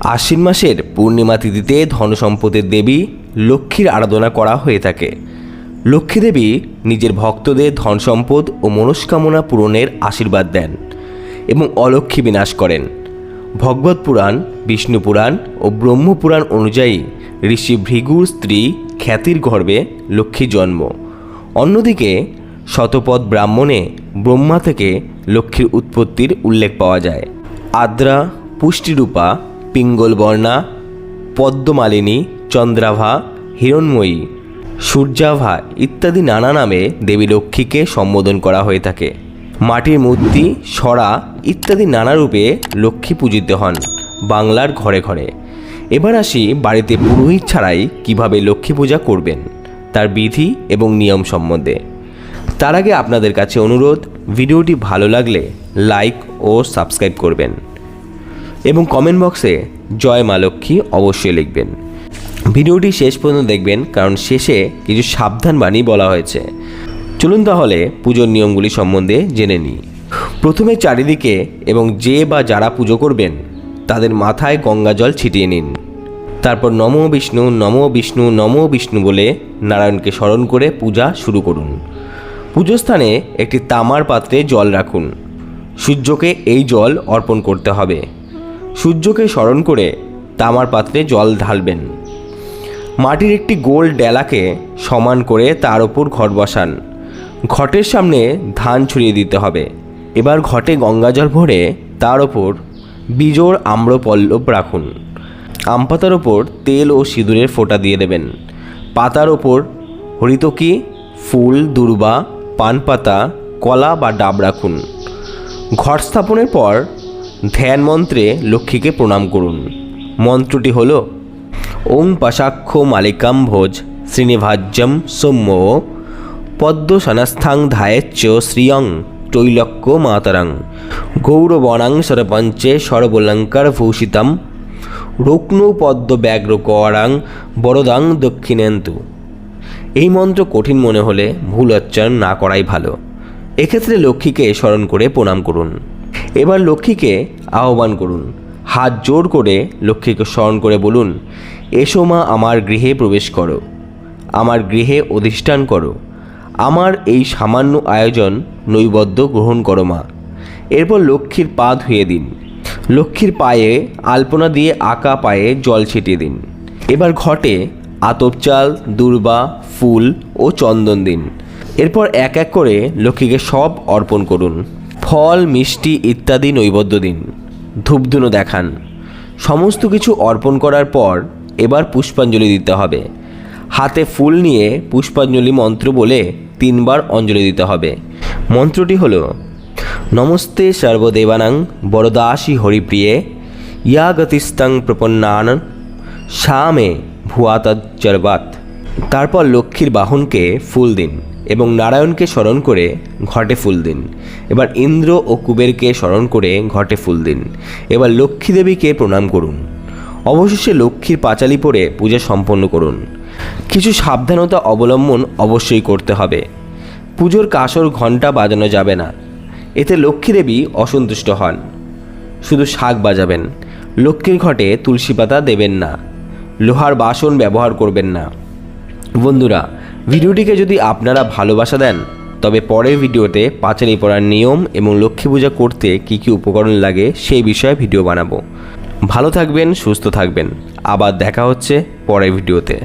আশ্বিন মাসের পূর্ণিমা তিথিতে ধন সম্পদের দেবী লক্ষ্মীর আরাধনা করা হয়ে থাকে। লক্ষ্মী দেবী নিজের ভক্তদের ধন সম্পদ ও মনস্কামনা পূরণের আশীর্বাদ দেন এবং অলক্ষ্মী বিনাশ করেন। ভগবত পুরাণ, বিষ্ণু পুরাণ ও ব্রহ্মপুরাণ অনুযায়ী ঋষি ভৃগুর স্ত্রী খ্যাতির গর্ভে লক্ষ্মী জন্ম। অন্যদিকে শতপথ ব্রাহ্মণে ব্রহ্মা থেকে লক্ষ্মীর উৎপত্তির উল্লেখ পাওয়া যায়। আদ্রা, পুষ্টিরূপা পিঙ্গলবর্ণা পদ্মমালিনী, চন্দ্রাভা, হিরণময়ী, সূর্যাভা ইত্যাদি নানা নামে দেবী লক্ষ্মীকে সম্বোধন করা হয়ে থাকে। মাটির মূর্তি সরা ইত্যাদি নানা রূপে লক্ষ্মী পূজিত হন বাংলার ঘরে ঘরে। এবার আসি বাড়িতে পুরোহিত ছাড়াই কীভাবে লক্ষ্মী পূজা করবেন, তার বিধি এবং নিয়ম সম্বন্ধে। তার আগে আপনাদের কাছে অনুরোধ, ভিডিওটি ভালো লাগলে লাইক ও সাবস্ক্রাইব করবেন। এবং কমেন্ট বক্সে জয় মা লক্ষ্মী অবশ্যই লিখবেন। ভিডিওটি শেষ পর্যন্ত দেখবেন, কারণ শেষে কিছু সাবধান বাণী বলা হয়েছে। চলুন তাহলে পুজোর নিয়মগুলি সম্বন্ধে জেনে নিই। প্রথমে চারিদিকে এবং যে বা যারা পুজো করবেন, তাদের মাথায় গঙ্গা জল ছিটিয়ে নিন। তারপর নম বিষ্ণু নম বিষ্ণু নম বিষ্ণু বলে নারায়ণকে স্মরণ করে পূজা শুরু করুন। পুজোস্থানে একটি তামার পাত্রে জল রাখুন। সূর্যকে এই জল অর্পণ করতে হবে। সূর্যকে স্মরণ করে তামার পাত্রে জল ঢালবেন। মাটির একটি গোল ডেলাকে সমান করে তার ওপর ঘট বসান। ঘটের সামনে ধান ছড়িয়ে দিতে হবে। এবার ঘটে গঙ্গাজল ভরে তার ওপর বিজোড় আম্রপল্লব রাখুন। আম পাতার ওপর তেল ও সিঁদুরের ফোঁটা দিয়ে দেবেন। পাতার ওপর হরিতকি, ফুল, দুর্বা পান পাতা কলা বা ডাব রাখুন। ঘট স্থাপনের পর ধ্যান মন্ত্রে লক্ষ্মীকে প্রণাম করুন। মন্ত্রটি হল, ওং পাশাক্ষ মালিকাম ভোজ শ্রীনিভাজ্যম সৌম্য পদ্মসনস্থাং ধায়েচ্চ শ্রিয়ং তৈলক্য মাতরাং গৌরবণাং সরপঞ্চে সর্বলঙ্কার ভূষিতম রুগ্ন পদ্ম ব্যাঘ্র করাং বরদাং দক্ষিণেন্তু এই মন্ত্র কঠিন মনে হলে ভুল উচ্চারণ না করাই ভালো। এক্ষেত্রে লক্ষ্মীকে স্মরণ করে প্রণাম করুন। এবার লক্ষ্মীকে আহ্বান করুন। হাত জোর করে লক্ষ্মীকে স্মরণ করে বলুন, এসো মা, আমার গৃহে প্রবেশ করো। আমার গৃহে অধিষ্ঠান করো। আমার এই সামান্য আয়োজন নৈবদ্য গ্রহণ করো মা। এরপর লক্ষ্মীর পা ধুয়ে দিন। লক্ষ্মীর পায়ে আলপনা দিয়ে আঁকা পায়ে জল ছিটিয়ে দিন। এবার ঘটে আতপ চাল, দুর্বা, ফুল ও চন্দন দিন। এরপর এক এক করে লক্ষ্মীকে সব অর্পণ করুন। ফল, মিষ্টি ইত্যাদি নৈবদ্য দিন। ধূপধুনো দেখান। সমস্ত কিছু অর্পণ করার পর এবার পুষ্পাঞ্জলি দিতে হবে। হাতে ফুল নিয়ে পুষ্পাঞ্জলি মন্ত্র বলে তিনবার অঞ্জলি দিতে হবে। মন্ত্রটি হলো, নমস্তে সর্বদেবানাং বরদাসী হরিপ্রিয়ে ইয়া গতিস্তং প্রপন্নান, শামে ভুয়াতজ্জরবাত তারপর লক্ষ্মীর বাহনকে ফুল দিন। এবং নারায়ণকে স্মরণ করে ঘটে ফুল দিন এবার ইন্দ্র ও কুবেরকে স্মরণ করে ঘটে ফুল দিন এবার লক্ষ্মী দেবীকে প্রণাম করুন। অবশেষে লক্ষ্মীর পাঁচালি পরে পূজা সম্পন্ন করুন। কিছু সাবধানতা অবলম্বন অবশ্যই করতে হবে। পুজোর কাসর ঘণ্টা বাজানো যাবে না। এতে লক্ষ্মী দেবী অসন্তুষ্ট হন। শুধু শাক বাজাবেন। লক্ষ্মীর ঘটে তুলসী পাতা দেবেন না। লোহার বাসন ব্যবহার করবেন না। বন্ধুরা ভিডিওটিকে যদি আপনারা ভালোবাসা দেন, তবে পরের ভিডিওতে পাঁচালি পড়ার নিয়ম এবং লক্ষ্মী পূজা করতে কি কি উপকরণ লাগে সেই বিষয়ে ভিডিও বানাবো। ভালো থাকবেন, সুস্থ থাকবেন। আবার দেখা হচ্ছে পরের ভিডিওতে।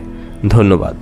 ধন্যবাদ।